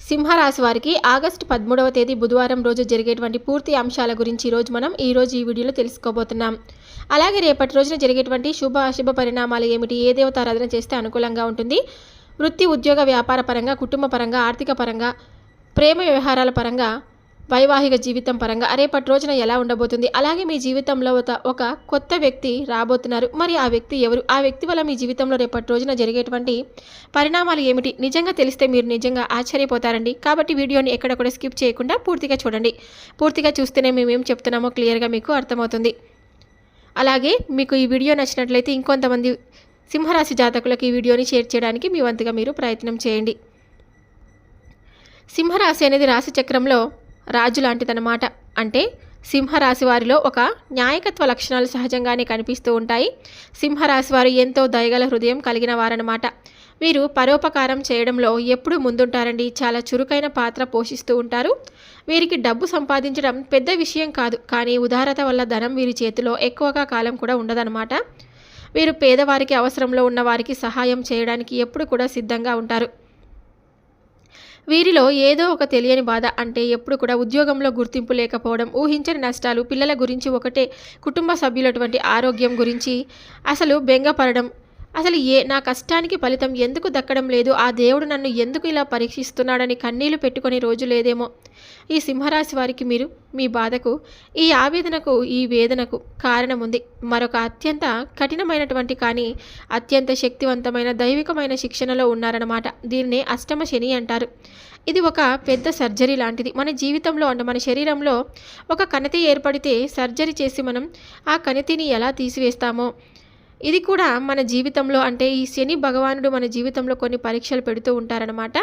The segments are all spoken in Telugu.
సింహరాశి వారికి ఆగస్టు పదమూడవ తేదీ బుధవారం రోజు జరిగేటువంటి పూర్తి అంశాల గురించి ఈరోజు మనం ఈ రోజు ఈ వీడియోలో తెలుసుకోబోతున్నాం. అలాగే రేపటి రోజున జరిగేటువంటి శుభ అశుభ పరిణామాలు ఏమిటి ఏ దేవతారాధన చేస్తే అనుకూలంగా ఉంటుంది వృత్తి ఉద్యోగ వ్యాపార పరంగా కుటుంబ పరంగా ఆర్థిక పరంగా ప్రేమ వ్యవహారాల పరంగా వైవాహిక జీవితం పరంగా రేపటి రోజున ఎలా ఉండబోతుంది? అలాగే మీ జీవితంలో ఒక కొత్త వ్యక్తి రాబోతున్నారు. మరి ఆ వ్యక్తి ఎవరు? ఆ వ్యక్తి వల్ల మీ జీవితంలో రేపటి రోజున జరిగేటువంటి పరిణామాలు ఏమిటి? నిజంగా తెలిస్తే మీరు నిజంగా ఆశ్చర్యపోతారండి. కాబట్టి వీడియోని ఎక్కడ కూడా స్కిప్ చేయకుండా పూర్తిగా చూడండి. పూర్తిగా చూస్తేనే మేము ఏం చెప్తున్నామో క్లియర్గా మీకు అర్థమవుతుంది. అలాగే మీకు ఈ వీడియో నచ్చినట్లయితే ఇంకొంతమంది సింహరాశి జాతకులకు ఈ వీడియోని షేర్ చేయడానికి మీ వంతుగా మీరు ప్రయత్నం చేయండి. సింహరాశి అనేది రాశి చక్రంలో రాజు లాంటిదన్నమాట అంటే సింహరాశి వారిలో ఒక న్యాయకత్వ లక్షణాలు సహజంగానే కనిపిస్తూ ఉంటాయి. సింహరాశి వారు ఎంతో దయగల హృదయం కలిగిన వారనమాట వీరు పరోపకారం చేయడంలో ఎప్పుడూ ముందుంటారండి. చాలా చురుకైన పాత్ర పోషిస్తూ ఉంటారు. వీరికి డబ్బు సంపాదించడం పెద్ద విషయం కాదు. కానీ ఉదారత వల్ల ధనం వీరి చేతిలో ఎక్కువగా కాలం కూడా ఉండదన్నమాట. వీరు పేదవారికి అవసరంలో ఉన్న వారికి సహాయం చేయడానికి ఎప్పుడు కూడా సిద్ధంగా ఉంటారు. వీరిలో ఏదో ఒక తెలియని బాధ అంటే ఎప్పుడు కూడా ఉద్యోగంలో గుర్తింపు లేకపోవడం ఊహించని నష్టాలు పిల్లల గురించి ఒకటే కుటుంబ సభ్యులటువంటి ఆరోగ్యం గురించి అసలు బెంగపడడం. అసలు ఏ నా కష్టానికి ఫలితం ఎందుకు దక్కడం లేదు ఆ దేవుడు నన్ను ఎందుకు ఇలా పరీక్షిస్తున్నాడని కన్నీళ్ళు పెట్టుకొని రోజు లేదేమో. ఈ సింహరాశి వారికి మీరు మీ బాధకు ఈ ఆవేదనకు ఈ వేదనకు కారణం ఉంది మరొక అత్యంత కఠినమైనటువంటి కానీ అత్యంత శక్తివంతమైన దైవికమైన శిక్షణలో ఉన్నారన్నమాట. దీన్ని అష్టమ శని అంటారు. ఇది ఒక పెద్ద సర్జరీ లాంటిది. మన జీవితంలో అంటే మన శరీరంలో ఒక కణితి ఏర్పడితే సర్జరీ చేసి మనం ఆ కణితిని ఎలా తీసివేస్తామో ఇది కూడా మన జీవితంలో అంటే ఈ శని భగవానుడు మన జీవితంలో కొన్ని పరీక్షలు పెడుతూ ఉంటారనమాట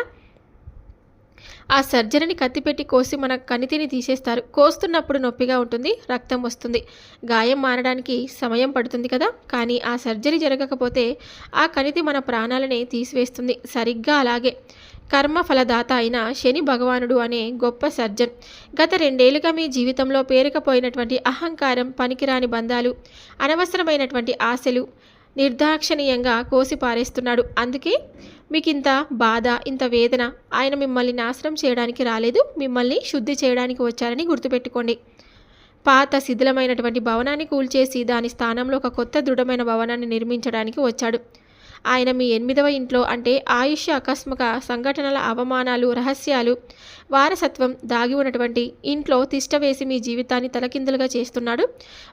ఆ సర్జరీని కత్తిపెట్టి కోసి మన కణితిని తీసేస్తారు. కోస్తున్నప్పుడు నొప్పిగా ఉంటుంది రక్తం వస్తుంది. గాయం మారడానికి సమయం పడుతుంది కదా? కానీ ఆ సర్జరీ జరగకపోతే ఆ కణితి మన ప్రాణాలని తీసివేస్తుంది. సరిగ్గా అలాగే. కర్మ ఫలదాత అయిన శని భగవానుడు అనే గొప్ప సర్జన్. గత రెండేళ్ళుగా మీ జీవితంలో పేరుకపోయినటువంటి అహంకారం పనికిరాని బంధాలు అనవసరమైనటువంటి ఆశలు నిర్దాక్షణీయంగా కోసి పారేస్తున్నాడు. అందుకే మీకు ఇంత బాధ ఇంత వేదన ఆయన మిమ్మల్ని నాశనం చేయడానికి రాలేదు మిమ్మల్ని శుద్ధి చేయడానికి వచ్చారని గుర్తుపెట్టుకోండి. పాత శిథిలమైనటువంటి భవనాన్ని కూల్చేసి దాని స్థానంలో ఒక కొత్త దృఢమైన భవనాన్ని నిర్మించడానికి వచ్చాడు. ఆయన మీ ఎనిమిదవ ఇంట్లో అంటే ఆయుష్ ఆకస్మిక సంఘటనల అవమానాలు రహస్యాలు వారసత్వం దాగి ఉన్నటువంటి ఇంట్లో తిష్టవేసి మీ జీవితాన్ని తలకిందులుగా చేస్తున్నాడు.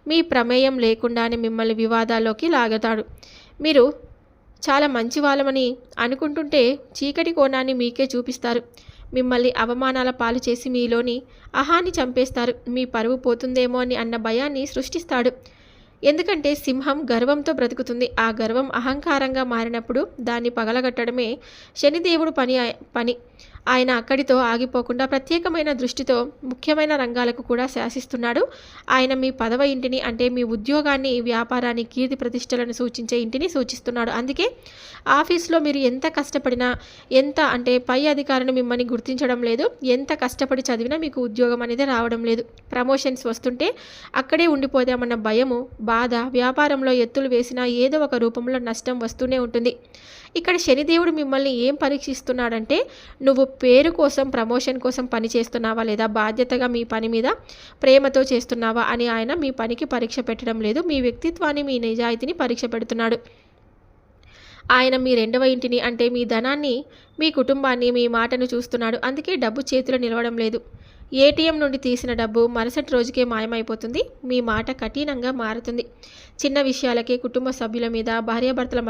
మీ ప్రమేయం లేకుండానే మిమ్మల్ని వివాదాల్లోకి లాగుతాడు. మీరు చాలా మంచి వాళ్ళమని అనుకుంటుంటే చీకటి కోణాన్ని మీకే చూపిస్తారు. మిమ్మల్ని అవమానాల పాలు చేసి మీలోని అహాన్ని చంపేస్తారు. మీ పరువు పోతుందేమో అని అన్న భయాన్ని సృష్టిస్తాడు. ఎందుకంటే సింహం గర్వంతో బ్రతుకుతుంది. ఆ గర్వం అహంకారంగా మారినప్పుడు దాన్ని పగలగట్టడమే శనిదేవుడు పని పని. ఆయన అక్కడితో ఆగిపోకుండా ప్రత్యేకమైన దృష్టితో ముఖ్యమైన రంగాలకు కూడా శాసిస్తున్నాడు. ఆయన మీ పదవ ఇంటిని అంటే మీ ఉద్యోగాన్ని వ్యాపారాన్ని కీర్తి ప్రతిష్టలను సూచించే ఇంటిని సూచిస్తున్నాడు. అందుకే ఆఫీస్లో మీరు ఎంత కష్టపడినా ఎంత అంటే పై అధికారులు మిమ్మల్ని గుర్తించడం లేదు ఎంత కష్టపడి చదివినా మీకు ఉద్యోగం అనేది రావడం లేదు. ప్రమోషన్స్ వస్తుంటే అక్కడే ఉండిపోదామన్న భయము బాధ వ్యాపారంలో ఎత్తులు వేసినా ఏదో ఒక రూపంలో నష్టం వస్తూనే ఉంటుంది. ఇక్కడ శనిదేవుడు మిమ్మల్ని ఏం పరీక్షిస్తున్నాడంటే నువ్వు పేరు కోసం ప్రమోషన్ కోసం పని చేస్తున్నావా లేదా బాధ్యతగా మీ పని మీద ప్రేమతో చేస్తున్నావా? అని ఆయన మీ పనికి పరీక్ష పెట్టడం లేదు. మీ వ్యక్తిత్వాన్ని మీ నిజాయితీని పరీక్ష పెడుతున్నాడు. ఆయన మీ రెండవ ఇంటిని అంటే మీ ధనాన్ని మీ కుటుంబాన్ని మీ మాటను చూస్తున్నాడు. అందుకే డబ్బు చేతిలో నిలవడం లేదు. ఏటీఎం నుండి తీసిన డబ్బు మరుసటి రోజుకే మాయమైపోతుంది. మీ మాట కఠినంగా మారుతుంది. చిన్న విషయాలకే కుటుంబ సభ్యుల మీద భార్యాభర్తల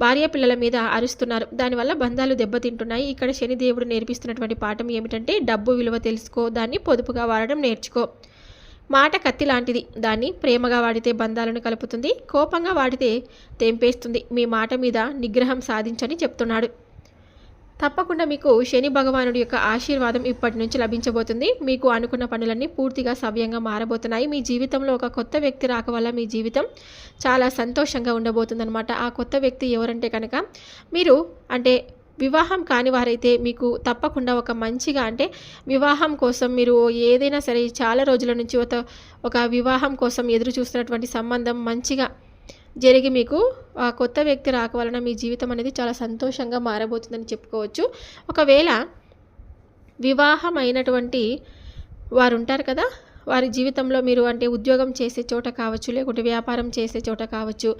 భార్య పిల్లల మీద అరుస్తున్నారు. దానివల్ల బంధాలు దెబ్బతింటున్నాయి. ఇక్కడ శనిదేవుడు నేర్పిస్తున్నటువంటి పాఠం ఏమిటంటే డబ్బు విలువ తెలుసుకో దాన్ని పొదుపుగా వాడడం నేర్చుకో. మాట కత్తి లాంటిది. దాన్ని ప్రేమగా వాడితే బంధాలను కలుపుతుంది కోపంగా వాడితే తెంపేస్తుంది. మీ మాట మీద నిగ్రహం సాధించని చెప్తున్నాడు. తప్పకుండా మీకు శని భగవానుడి యొక్క ఆశీర్వాదం ఇప్పటి నుంచి లభించబోతుంది. మీకు అనుకున్న పనులన్నీ పూర్తిగా సవ్యంగా మారబోతున్నాయి. మీ జీవితంలో ఒక కొత్త వ్యక్తి రాక వల్ల మీ జీవితం చాలా సంతోషంగా ఉండబోతుందన్నమాట. ఆ కొత్త వ్యక్తి ఎవరంటే కనుక మీరు అంటే వివాహం కాని వారైతే మీకు తప్పకుండా ఒక మంచిగా అంటే వివాహం కోసం మీరు ఏదైనా సరే చాలా రోజుల నుంచి ఒక ఒక వివాహం కోసం ఎదురు చూస్తున్నటువంటి సంబంధం మంచిగా జరిగి మీకు ఆ కొత్త వ్యక్తి రాక వలన మీ జీవితం అనేది చాలా సంతోషంగా మారబోతుందని చెప్పుకోవచ్చు. ఒకవేళ వివాహమైనటువంటి వారు ఉంటారు కదా వారి జీవితంలో మీరు అంటే ఉద్యోగం చేసే చోట కావచ్చు లేకుంటే వ్యాపారం చేసే చోట కావచ్చు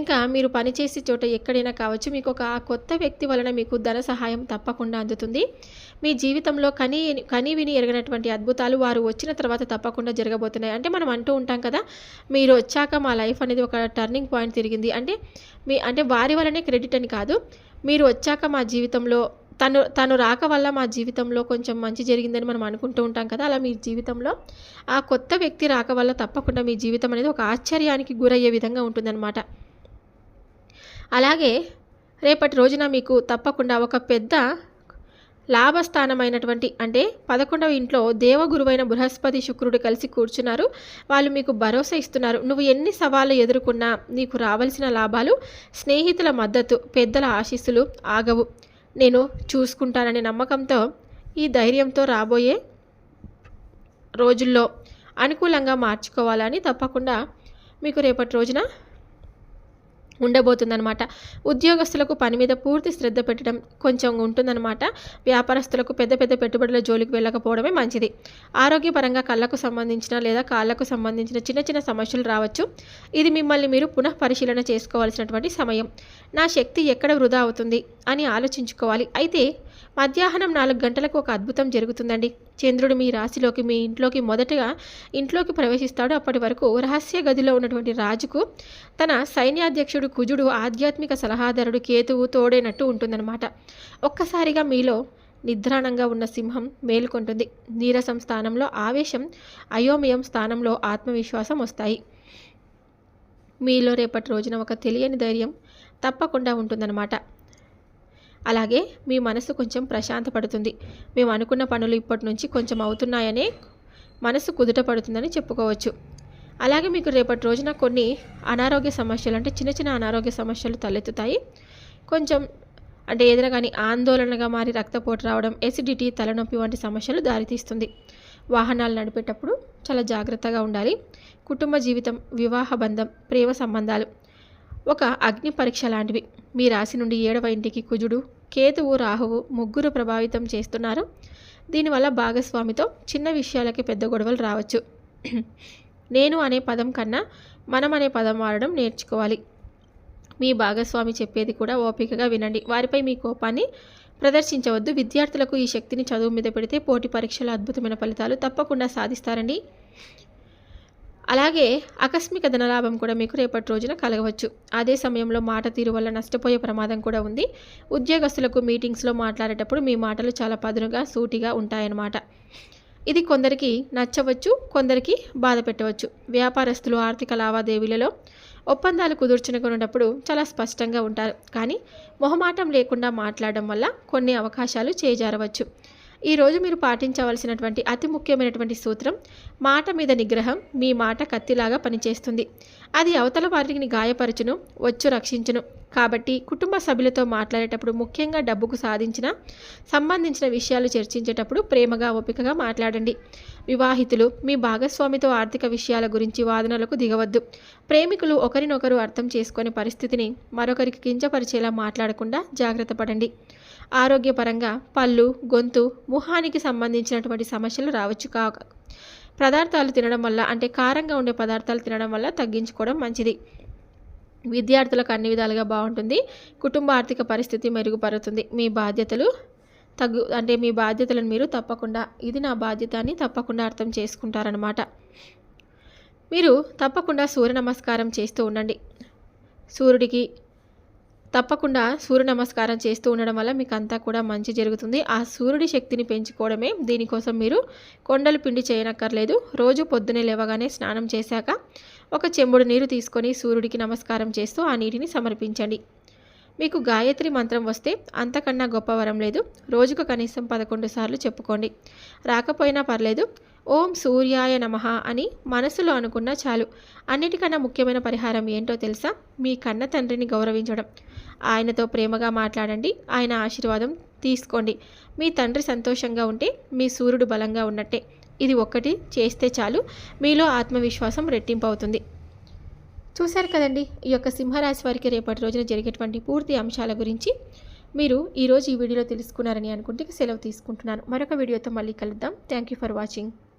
ఇంకా మీరు పనిచేసే చోట ఎక్కడైనా కావచ్చు మీకు ఒక కొత్త వ్యక్తి వలన మీకు ధన సహాయం తప్పకుండా అందుతుంది. మీ జీవితంలో కనీ కనీ విని ఎరగనటువంటి అద్భుతాలు వారు వచ్చిన తర్వాత తప్పకుండా జరగబోతున్నాయి. అంటే మనం అంటూ ఉంటాం కదా మీరు వచ్చాక మా లైఫ్ అనేది ఒక టర్నింగ్ పాయింట్ తిరిగింది. అంటే మీ అంటే వారి వలనే క్రెడిట్ అని కాదు మీరు వచ్చాక మా జీవితంలో తను తను రాక వల్ల మా జీవితంలో కొంచెం మంచి జరిగిందని మనం అనుకుంటూ ఉంటాం కదా. అలా మీ జీవితంలో ఆ కొత్త వ్యక్తి రాక వల్ల తప్పకుండా మీ జీవితం అనేది ఒక ఆశ్చర్యానికి గురయ్యే విధంగా ఉంటుందన్నమాట. అలాగే రేపటి రోజున మీకు తప్పకుండా ఒక పెద్ద లాభస్థానమైనటువంటి అంటే పదకొండవ ఇంట్లో దేవగురువైన బృహస్పతి శుక్రుడు కలిసి కూర్చున్నారు. వాళ్ళు మీకు భరోసా ఇస్తున్నారు. నువ్వు ఎన్ని సవాళ్ళు ఎదుర్కొన్నా నీకు రావాల్సిన లాభాలు స్నేహితుల మద్దతు పెద్దల ఆశీస్సులు ఆగవు. నేను చూసుకుంటాననే నమ్మకంతో ఈ ధైర్యంతో రాబోయే రోజుల్లో అనుకూలంగా మార్చుకోవాలని తప్పకుండా మీకు రేపటి రోజున ఉండబోతుందనమాట ఉద్యోగస్తులకు పని మీద పూర్తి శ్రద్ధ పెట్టడం కొంచెం ఉంటుందన్నమాట. వ్యాపారస్తులకు పెద్ద పెద్ద పెట్టుబడుల జోలికి వెళ్ళకపోవడమే మంచిది. ఆరోగ్యపరంగా కళ్ళకు సంబంధించిన లేదా కాళ్ళకు సంబంధించిన చిన్న చిన్న సమస్యలు రావచ్చు. ఇది మిమ్మల్ని మీరు పునః పరిశీలన చేసుకోవాల్సినటువంటి సమయం. నా శక్తి ఎక్కడ వృధా అవుతుంది అని ఆలోచించుకోవాలి. అయితే మధ్యాహ్నం నాలుగు గంటలకు ఒక అద్భుతం జరుగుతుందండి. చంద్రుడు మీ రాశిలోకి మీ ఇంట్లోకి మొదటగా ఇంట్లోకి ప్రవేశిస్తాడు. అప్పటి వరకు రహస్య గదిలో ఉన్నటువంటి రాజుకు తన సైన్యాధ్యక్షుడు కుజుడు ఆధ్యాత్మిక సలహాదారుడు కేతువు తోడైనట్టు ఉంటుందన్నమాట. ఒక్కసారిగా మీలో నిద్రాణంగా ఉన్న సింహం మేలుకొంటుంది. నీరసం స్థానంలో ఆవేశం అయోమయం స్థానంలో ఆత్మవిశ్వాసం వస్తాయి. మీలో రేపటి రోజున ఒక తెలియని ధైర్యం తప్పకుండా ఉంటుందన్నమాట. అలాగే మీ మనసు కొంచెం ప్రశాంతపడుతుంది. మేము అనుకున్న పనులు ఇప్పటి నుంచి కొంచెం అవుతున్నాయనే మనసు కుదుట పడుతుందని చెప్పుకోవచ్చు. అలాగే మీకు రేపటి రోజున కొన్ని అనారోగ్య సమస్యలు అంటే చిన్న చిన్న అనారోగ్య సమస్యలు తలెత్తుతాయి. కొంచెం అంటే ఏదైనా కానీ ఆందోళనగా మారి రక్తపోటు రావడం ఎసిడిటీ తలనొప్పి వంటి సమస్యలు దారితీస్తుంది. వాహనాలు నడిపేటప్పుడు చాలా జాగ్రత్తగా ఉండాలి. కుటుంబ జీవితం వివాహ బంధం ప్రేమ సంబంధాలు. ఒక అగ్ని పరీక్ష లాంటివి. మీ రాశి నుండి ఏడవ ఇంటికి కుజుడు కేతువు రాహువు ముగ్గురు ప్రభావితం చేస్తున్నారు. దీనివల్ల భాగస్వామితో చిన్న విషయాలకి పెద్ద గొడవలు రావచ్చు. నేను అనే పదం కన్నా మనం అనే పదం వాడడం నేర్చుకోవాలి. మీ భాగస్వామి చెప్పేది కూడా ఓపికగా వినండి. వారిపై మీ కోపాన్ని ప్రదర్శించవద్దు. విద్యార్థులకు ఈ శక్తిని చదువు మీద పెడితే పోటీ పరీక్షల అద్భుతమైన ఫలితాలు తప్పకుండా సాధిస్తారండి. అలాగే ఆకస్మిక ధనలాభం కూడా మీకు రేపటి రోజున కలగవచ్చు. అదే సమయంలో మాట తీరు వల్ల నష్టపోయే ప్రమాదం కూడా ఉంది. ఉద్యోగస్తులకు మీటింగ్స్లో మాట్లాడేటప్పుడు మీ మాటలు చాలా పదునుగా సూటిగా ఉంటాయన్నమాట. ఇది కొందరికి నచ్చవచ్చు కొందరికి బాధ పెట్టవచ్చు. వ్యాపారస్తులు ఆర్థిక లావాదేవీలలో ఒప్పందాలు కుదుర్చునుకున్నప్పుడు చాలా స్పష్టంగా ఉంటారు. కానీ మొహమాటం లేకుండా మాట్లాడడం వల్ల కొన్ని అవకాశాలు చేజారవచ్చు. ఈరోజు మీరు పాటించవలసినటువంటి అతి ముఖ్యమైనటువంటి సూత్రం మాట మీద నిగ్రహం మీ మాట కత్తిలాగా పనిచేస్తుంది. అది అవతల వారిని గాయపరచును వచ్చు రక్షించును. కాబట్టి కుటుంబ సభ్యులతో మాట్లాడేటప్పుడు ముఖ్యంగా డబ్బుకు సాధించిన సంబంధించిన విషయాలు చర్చించేటప్పుడు ప్రేమగా ఓపికగా మాట్లాడండి. వివాహితులు మీ భాగస్వామితో ఆర్థిక విషయాల గురించి వాదనలకు దిగవద్దు. ప్రేమికులు ఒకరినొకరు అర్థం చేసుకునే పరిస్థితిని మరొకరికి కించపరిచేలా మాట్లాడకుండా జాగ్రత్త పడండి. ఆరోగ్యపరంగా పళ్ళు గొంతు ముఖానికి సంబంధించినటువంటి సమస్యలు రావచ్చు కాక. పదార్థాలు తినడం వల్ల అంటే కారంగా ఉండే పదార్థాలు తినడం వల్ల తగ్గించుకోవడం మంచిది. విద్యార్థులకు అన్ని విధాలుగా బాగుంటుంది. కుటుంబ ఆర్థిక పరిస్థితి మెరుగుపడుతుంది మీ బాధ్యతలు తగ్గు అంటే మీ బాధ్యతలను మీరు తప్పకుండా ఇది నా బాధ్యత అని తప్పకుండా అర్థం చేసుకుంటారనమాట మీరు తప్పకుండా సూర్య నమస్కారం చేస్తూ ఉండండి. సూర్యుడికి తప్పకుండా సూర్య నమస్కారం చేస్తూ ఉండడం వల్ల మీకు అంతా కూడా మంచి జరుగుతుంది. ఆ సూర్యుడి శక్తిని పెంచుకోవడమే దీనికోసం మీరు కొండలు పిండి చేయనక్కర్లేదు. రోజు పొద్దునే లేవగానే స్నానం చేశాక ఒక చెంబుడు నీరు తీసుకొని సూర్యుడికి నమస్కారం చేస్తూ ఆ నీటిని సమర్పించండి. మీకు గాయత్రి మంత్రం వస్తే అంతకన్నా గొప్ప వరం లేదు. రోజుకు కనీసం పదకొండు సార్లు చెప్పుకోండి. రాకపోయినా పర్లేదు. ఓం సూర్యాయ నమ అని మనసులో అనుకున్నా చాలు. అన్నిటికన్నా ముఖ్యమైన పరిహారం ఏంటో తెలుసా? మీ కన్న తండ్రిని గౌరవించడం. ఆయనతో ప్రేమగా మాట్లాడండి. ఆయన ఆశీర్వాదం తీసుకోండి. మీ తండ్రి సంతోషంగా ఉంటే మీ సూర్యుడు బలంగా ఉన్నట్టే. ఇది ఒక్కటి చేస్తే చాలు. మీలో ఆత్మవిశ్వాసం రెట్టింపు అవుతుంది చూశారు కదండి ఈ యొక్క సింహరాశి వారికి రేపటి రోజున జరిగేటువంటి పూర్తి అంశాల గురించి. మీరు ఈరోజు ఈ వీడియోలో తెలుసుకున్నారని అనుకుంటే సెలవు తీసుకుంటున్నాను. మరొక వీడియోతో మళ్ళీ కలుద్దాం. Thank you for watching